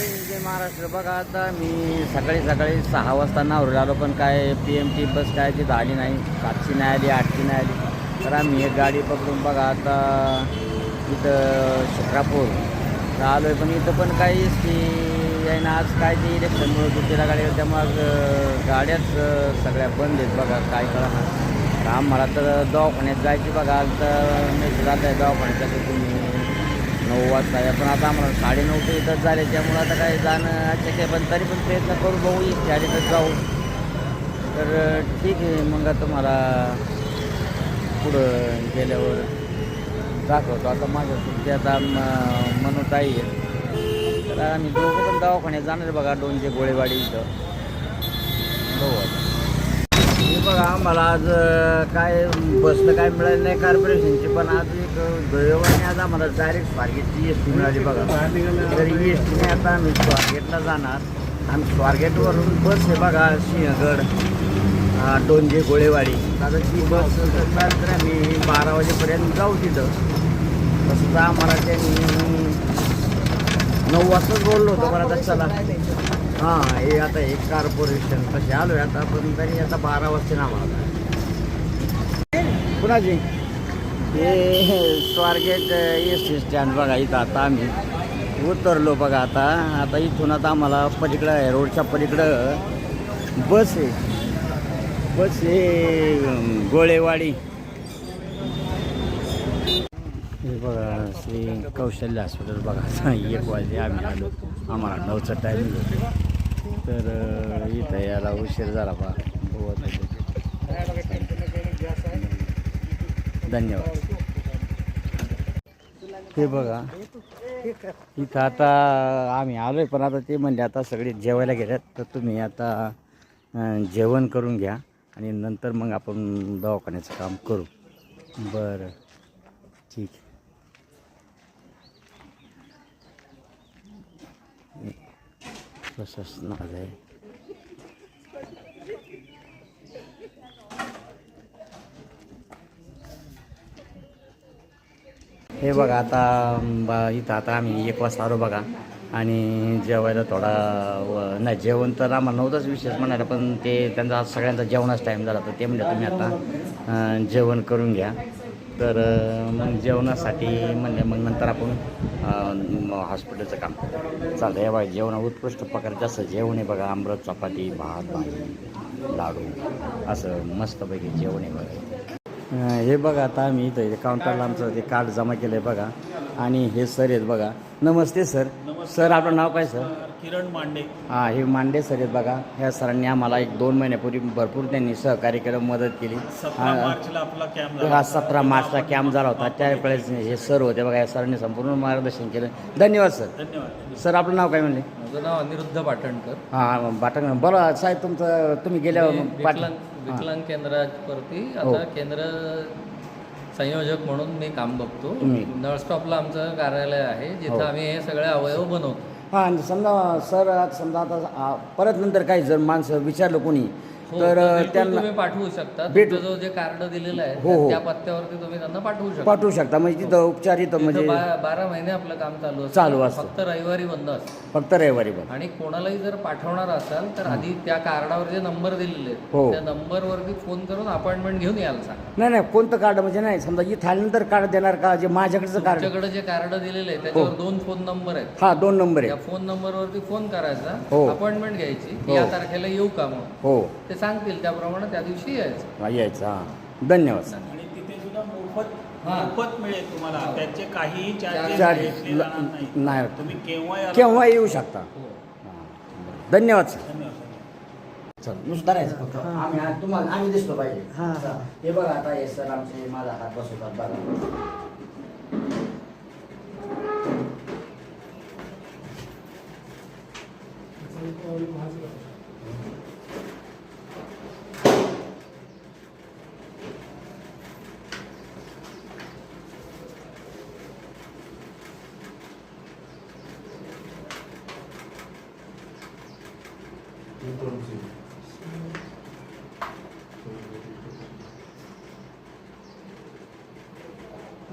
जय महाराष्ट्र. बघा आता मी सकाळी सकाळी सहा वाजता नावरून आलो पण काय पी एम टी बस काय तिथं आली नाही. सातशे नाही आली आठशे नाही आली. तर आम्ही एक गाडी पकडून बघा आता इथं शिक्रापूर तर आलो आहे पण इथं पण काहीच ती आहे ना आज काय ते इलेक्शनमुळे दुसऱ्या गाडी त्यामुळे आज, गाड्याच सगळ्या बंद आहेत बघा काय करा तर आम्हाला तर दवाखान्यात जायची बघा आज तर मी जात आहे दवाखान्यात. तुम्ही नऊ वाजता आहे. पण आता आम्हाला साडेनऊ ते इथंच झाले. त्यामुळं आता काय जाणं अच्छा आहे. पण तरी पण प्रयत्न करू बघू. इथे आले तर जाऊ. तर ठीक आहे. मग आता तुम्हाला पुढं गेल्यावर दाखवतो. आता माझ्या सुट्टी आता म- मनोताई आहे. तर आम्ही दोघं पण दवाखान्यात जाणार बघा. दोनशे गोळेवाडी इथं. बघू बघा आम्हाला आज काय बसलं काय मिळालं नाही कॉर्पोरेशनची पण आज एक दैवाने आज आम्हाला डायरेक्ट स्वारगेटची एस टी मिळाली बघा. तरी एस टीने आता आम्ही स्वारगेटला जाणार. आणि स्वारगेटवरून बस आहे बघा सिंहगड डोंजे गोळेवाडी. आता ती बस चालत तर आम्ही बारा वाजेपर्यंत जाऊ तिथं. तसं तर आम्हाला त्यांनी नऊ वाजताच बोललो होतो बरं आता चला. हां हे आता हे कॉर्पोरेशन तसे आलो आहे आता पण तरी आता बारा वाजता ना आम्हाला कुणाची? हे स्वारगेट एस टी स्टँड बघा इथं आता आम्ही. उतरलो बघा आता. आता इथून आता आम्हाला पलीकडं आहे रोडच्या पलीकडं बस आहे. बस हे गोळेवाडी हे बघा श्री कौशल्य हॉस्पिटल बघा. एक वाजले आम्ही आलो. आम्हाला नऊचा टाईम तर इथं यायला उशीर झाला बा. धन्यवाद. ते. बघा. इथं आता आम्ही आलोय पण आता ते म्हणले आता सगळे जेवायला गेल्यात तर तुम्ही आता जेवण करून घ्या आणि नंतर मग आपण दवाखान्याचं काम करू. बरं. ठीक प्रशासनात आहे हे बघा आता बा- इथं आता आम्ही एक वाजता आलो बघा. आणि जेवायला थोडा व- नाही जेवण तर आम्हाला नव्हतंच विशेष म्हणायला पण ते त्यांचा सगळ्यांचा जेवणाच टाईम झाला तर ते म्हणजे तुम्ही आता जेवण करून घ्या. तर मग जेवणासाठी म्हणले मग नंतर आपण हॉस्पिटलचं काम चालतं हे बघा जेवण उत्कृष्ट प्रकारचं असं जेवण आहे बघा आमरस चपाती भात भाजी लाडू असं मस्तपैकी जेवण आहे बघा. हे बघा आता आम्ही इथं इथे काउंटरला आमचं ते कार्ड जमा केलं आहे बघा. आणि हे सर आहेत बघा. नमस्ते सर. सर आपलं नाव काय सर? किरण मांडे. हां हे मांडे सर आहेत बघा. ह्या सरांनी आम्हाला एक दोन महिन्यापूर्वी भरपूर त्यांनी सहकार्य केलं मदत केली. सतरा हा, मार्चला आपला कॅम्प हा सतरा मार्चला कॅम्प झाला होता. त्यावेळेस हे सर होते बघा या सरांनी संपूर्ण मार्गदर्शन केलं. धन्यवाद सर. धन्यवाद. सर आपलं नाव काय म्हणले? माझं नाव अनिरुद्ध पाटणकर हां बाटक बरं साहेब तुमचं तुम्ही गेल्यावर मी पाट- विकलांग हां. केंद्रावरती हो. आता केंद्र संयोजक म्हणून मी काम बघतो. नळस्टॉपला आमचं कार्यालय आहे हो. जिथं आम्ही हे सगळे अवयव बनवतो. हां आणि समजा सर आज समजा आता आ, परत नंतर काही जर माणसं विचारलं कोणी तर तर त्यांना तुम्ही पाठवू शकता. भेटू. जो जे कार्ड दिलेलं आहे हो, हो. त्या पत्त्यावरती तुम्ही त्यांना पाठवू शकता. पाठवू शकता. म्हणजे तिथं उपचार इथं तिथं म्हणजे बा- बारा महिने आपलं काम चालू असतं. चालू असतं. फक्त रविवारी बंद असतं. फक्त रविवारी पण आणि कोणालाही जर पाठवणार असाल तर आधी त्या कार्डावर जे नंबर दिलेले हो. आहेत त्या नंबरवरती फोन करून अपॉइंटमेंट घेऊन यायला सांगा. नाही नाही कोणतं कार्ड म्हणजे नाही समजा इथं आल्यानंतर कार्ड देणार का? जे माझ्याकडचं कार्ड. जे कार्ड दिलेलं आहे त्याच्यावर दोन फोन नंबर आहेत. हा दोन नंबर आहे फोन नंबरवरती फोन करायचा हो. अपॉइंटमेंट घ्यायची हो. या तारखेला येऊ का मग? हो. ते सांगतील त्याप्रमाणे त्या दिवशी यायचं. हा, यायचं हां. धन्यवाद सर. आणि तिथे सुद्धा मोफत हा. मोफत मिळेल तुम्हाला. त्याचे काहीही चार्जेस चार्ज घेतले जाणार नाही. नाही. तुम्ही केव्हा केव्हा येऊ शकता. हो. हां. धन्यवाद सर. धन्यवाद चल नुसतं फक्त. आम्ही तुम्हाला आम्ही दिसलो पाहिजे. चला. हे बघा आता हे सर आमचे माझा हात बसवतात बघा.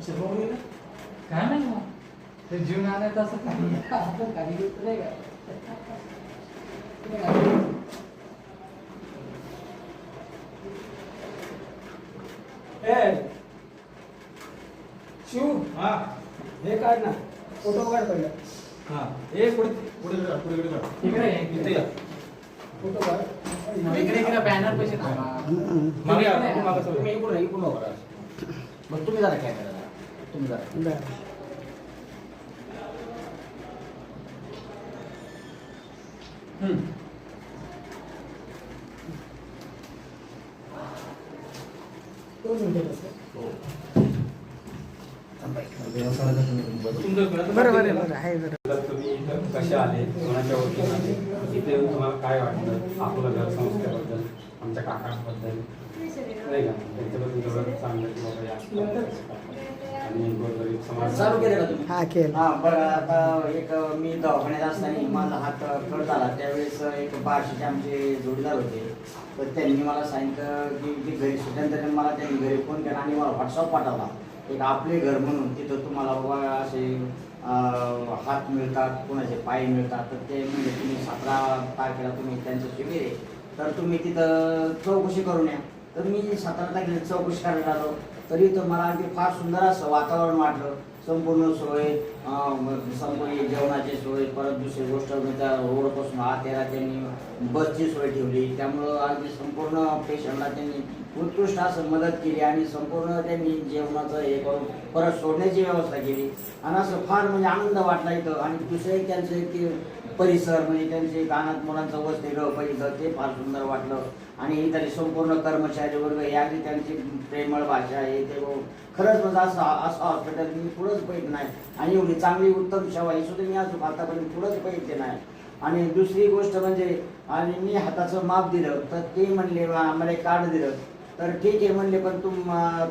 काय नाही मग. ते जीवन आणायचं असं काही आपण काही घेत नाही का? शिव हा. हे काढ ना. फोटो काढ पहिला. हा. हे पुढे पुढे जा, पुढे इकडे जा. इकडे ये, इथे या. फोटो काढ. इकडे इकडे बॅनर पैसे. मागे तुम्ही मागे सगळे. तुम्ही इकडून इकडून. मग तुम्ही जरा कॅमेरा बरं. हम्म. दोन मिनिटं बसा. तुमचं कळतं ना? बरोबर आहे बरं. आहे बरं. तर तुम्ही इथं कसे आले? कोणाच्या ओळखीने आले? इथे येऊन तुम्हाला काय वाटलं? आपलं घर संस्थेबद्दल आमच्या काकांबद्दल? नाही का? त्यांच्याबद्दल थोडं चांगलं की बाबा या आणि गोरगरीब समाज चालू केलं का तुम्ही? हा केलं. हा बघा आता एक मी दवाखान्यात असताना माझा हात कट झाला. त्यावेळेस एक बारशीचे आमचे जोडीदार होते. तर त्यांनी मला सांगितलं की की घरी सुटल्यानंतर मला त्यांनी घरी फोन केला आणि मला व्हॉट्सअप पाठवला. एक आपले घर म्हणून तिथं तुम्हाला बाबा असे हात मिळतात कोणाचे पाय मिळतात. तर ते म्हणजे तुम्ही सतरा तारखेला तुम्ही त्यांचं शिबिर आहे. तर तुम्ही तिथं चौकशी करून या. तर मी सतरा तारखेला चौकशी करायला आलो. तरी तर मला अगदी फार सुंदर असं वातावरण वाटलं. संपूर्ण सोय संपूर्ण जेवणाची सोय परत दुसरी गोष्ट त्या रोडपासून आत यायला त्यांनी बसची सोय ठेवली. त्यामुळं अगदी संपूर्ण पेशंटला त्यांनी उत्कृष्ट असं मदत केली आणि संपूर्ण त्यांनी जेवणाचं हे करून परत सोडण्याची व्यवस्था केली. आणि असं फार म्हणजे आनंद वाटला इथं. आणि दुसरं एक त्यांचं एक परिसर म्हणजे त्यांचे कानात मुलांचं वसतिगृह पहिलं ते फार सुंदर वाटलं. आणि इथले संपूर्ण कर्मचारी वर्ग हे त्यांची प्रेमळ भाषा आहे. ते खरंच म्हणजे असं असं हॉस्पिटल मी पुढंच पाहिजे नाही. आणि एवढी चांगली उत्तम सेवा ही सुद्धा मी अजून आतापर्यंत पुढंच पाहिजे नाही. आणि दुसरी गोष्ट म्हणजे आणि मी हाताचं माप दिलं तर ते म्हणले आम्हाला एक कार्ड दिलं. तर ठीक आहे म्हणले पण तुम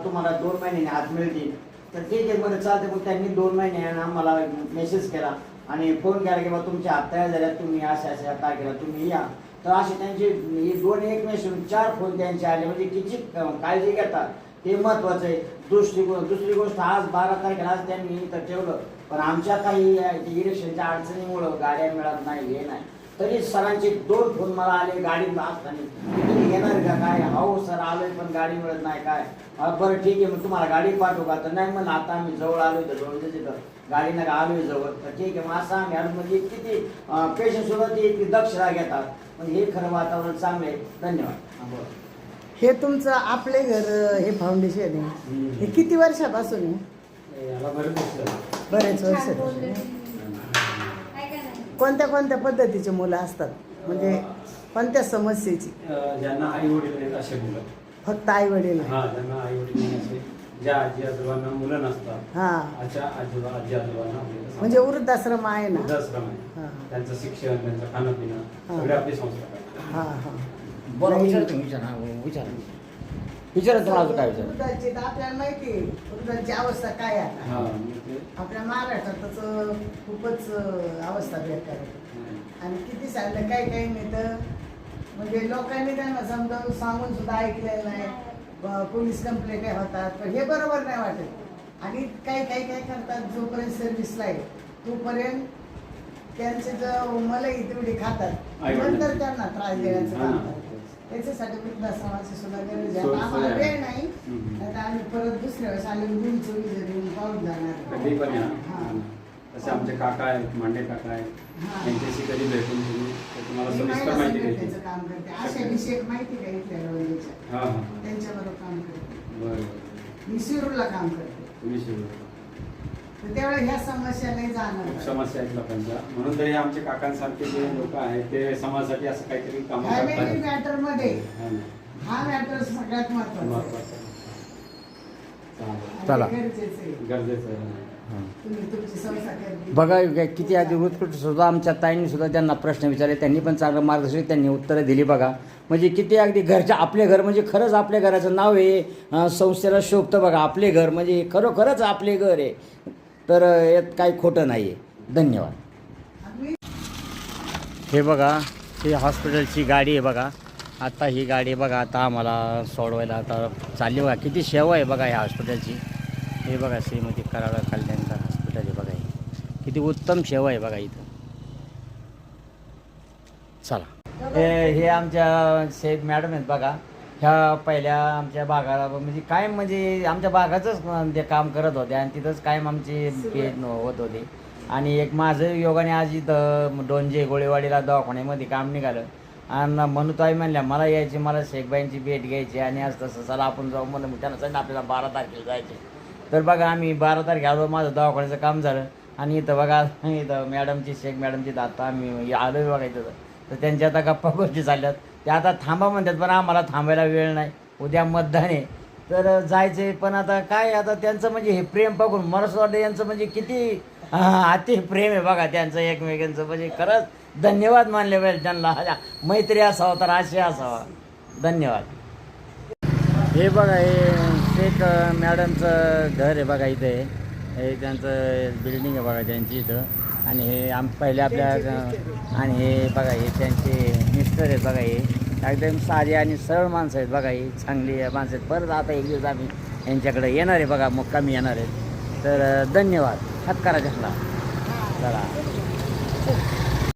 तुम्हाला दोन महिन्याने हात मिळतील. तर ठीक आहे बरं चालते मग त्यांनी दोन महिन्याने आम्हाला मेसेज केला. आणि फोन केला की बाबा तुमच्या हात तयार झाल्या तुम्ही अशा अशा तारखेला तुम्ही या. तर असे त्यांचे हे दोन एक मेसेज चार फोन त्यांचे आले. म्हणजे किती काळजी घेतात. ते महत्वाचं आहे. दुसरी गोष्ट दुसरी गोष्ट आज बारा तारखेला आज त्यांनी इथं ठेवलं. पण आमच्या काही इलेक्शनच्या अडचणीमुळं गाड्या मिळत नाही हे नाही. तरी सरांचे दोन फोन मला आले गाडी असताना तुम्ही घेणार का काय? हो सर आलोय पण गाडी मिळत नाही काय? हा, बरं ठीक आहे मग तुम्हाला गाडी पाठवू का? तर नाही म्हणलं आता आम्ही जवळ आलोय तर जवळ तिथं गाडी नका आलोय जवळ. तर ठीक आहे मग असं आम्ही आलो म्हणजे किती पेशंट सुद्धा ती इतकी दक्षता घेतात. पण हे खरं वातावरण चांगलं आहे धन्यवाद. हा, तुमचं आपले घर हे फाउंडेशन आहे. हे किती वर्षापासून आहे? याला बरं दिसलं बरेच वर्ष. कोणत्या कोणत्या पद्धतीचे मुलं असतात? म्हणजे कोणत्या समस्येची? ज्यांना आई वडील आहेत असे मुलं. फक्त आई वडील हा ज्यांना आई वडील असे ज्या आजी आजोबांना मुलं नसतात हा. अशा आजोबा आजी आजोबांना आपल्याला म्हणजे वृद्धाश्रम आहे ना? वृद्धाश्रम आहे. हा. त्यांचं शिक्षण त्यांचं खाणं पिणं हा. सगळे आपली संस्था करतात. हा हा. बोला नाही. विचारा तुम्ही विचारा हा, विचारा. विचारा तुम्हाला अजून काय विचार वृद्धाची तर आपल्याला माहिती आहे. वृद्धांची अवस्था काय आहे हा. आपल्या महाराष्ट्रात त्याचं खूपच अवस्था बेकार आणि किती सांगलं काय काही नाही तर म्हणजे लोकांनी त्यांना समजावून सांगून सुद्धा ऐकलेलं नाही. पोलीस कंप्लेंट होतात. पण हे बरोबर नाही वाटत. आणि काही काही काय करतात जोपर्यंत सर्व्हिसला आहे तोपर्यंत त्यांचे जो मलई तेवढी खातात. नंतर त्यांना त्रास देण्याचं काम त्याच्यासाठी वृद्धाश्रमाची सुद्धा गरज आहे. आम्हाला. वेळ नाही. आता आम्ही परत दुसऱ्या वेळेस आले दोन चोवीस येऊन पाहून जाणार. कधी पण या हा. तसे आमचे काका आहेत मांडे काका आहेत. हा. त्यांच्याशी कधी भेटून तुम्ही तुम्हाला सविस्तर माहिती द्यायची काम करते. अशा विषयक माहिती का इथल्या त्यांच्याबरोबर काम करते. बरं. मी शिरूरला काम करते. तुम्ही शिकवा तर त्यावेळेस ह्या समस्या नाही खूप जाणार समस्या आहेत लोकांच्या. म्हणून तरी आमचे काकांसारखे जे लोक आहेत ते समाजासाठी असं काहीतरी काम फॅमिली मॅटरमध्ये. हा. हा मॅटर सगळ्यात महत्त्वाचा चला. गरजेचं आहे. बघा किती आधी उत्कृष्ट सुद्धा आमच्या ताईंनी सुद्धा त्यांना प्रश्न विचारले. त्यांनी पण चांगलं मार्गदर्शन त्यांनी उत्तरं दिली बघा. म्हणजे किती अगदी घरच्या आपले घर म्हणजे खरंच आपल्या घराचं नाव आहे संस्थेला शोभतं बघा. आपले घर म्हणजे खरोखरच आपले घर आहे. तर यात काही खोटं नाही आहे धन्यवाद. हे बघा ही हॉस्पिटलची गाडी आहे बघा. आता ही गाडी बघा आता आम्हाला सोडवायला आता चालली बघा. किती सेवा आहे बघा ह्या हॉस्पिटलची. हे बघा श्रीमती कराड कल्याणकर हॉस्पिटल आहे बघा हे. किती उत्तम सेवा आहे बघा इथं. चला. हे हे आमच्या शेख मॅडम आहेत बघा. ह्या पहिल्या आमच्या बागाला म्हणजे कायम म्हणजे आमच्या बागाचंच ते काम करत होते आणि तिथंच कायम आमची पेट होत होती. आणि एक माझं योगाने आज इथं डोंजे गोळेवाडीला दवाखान्यामध्ये काम निघालं. आणि म्हणूताई म्हणल्या मला यायची मला शेखबाईंची भेट घ्यायची आणि आज तसं चला आपण जाऊ. म्हणून मग त्यांना सांगितलं आपल्याला बारा तारखेला जायचे तर बघा आम्ही बारा तारखे आलो माझं दवाखान्याचं काम झालं. आणि इथं बघा इथं मॅडमची शेख मॅडमची आता आम्ही आलो बघा इथं. तर त्यांच्या आता गप्पा गोष्टी चालल्यात. ते आता थांबा म्हणतात पण आम्हाला थांबायला वेळ नाही. उद्या मतदान आहे. तर जायचे पण आता काय आता त्यांचं म्हणजे हे प्रेम बघून मला वाटतं यांचं म्हणजे किती अति प्रेम आहे बघा त्यांचं एकमेकांचं. म्हणजे खरंच धन्यवाद मानले पाहिजे त्यांना. मैत्री असावा तर आशय असावा. धन्यवाद. हे बघा हे शेख मॅडमचं घर आहे बघा इथे. हे त्यांचं बिल्डिंग आहे बघा त्यांची इथं. आणि हे आम पहिले आपल्या आणि हे बघा हे त्यांचे मिस्टर आहेत बघा हे. एकदम साधे आणि सरळ माणसं आहेत बघा ही चांगली माणसं आहेत. परत आता एक दिवस आम्ही यांच्याकडे येणार आहे बघा मुक्कामी येणार आहेत. तर धन्यवाद. हातकारा घातला. चला.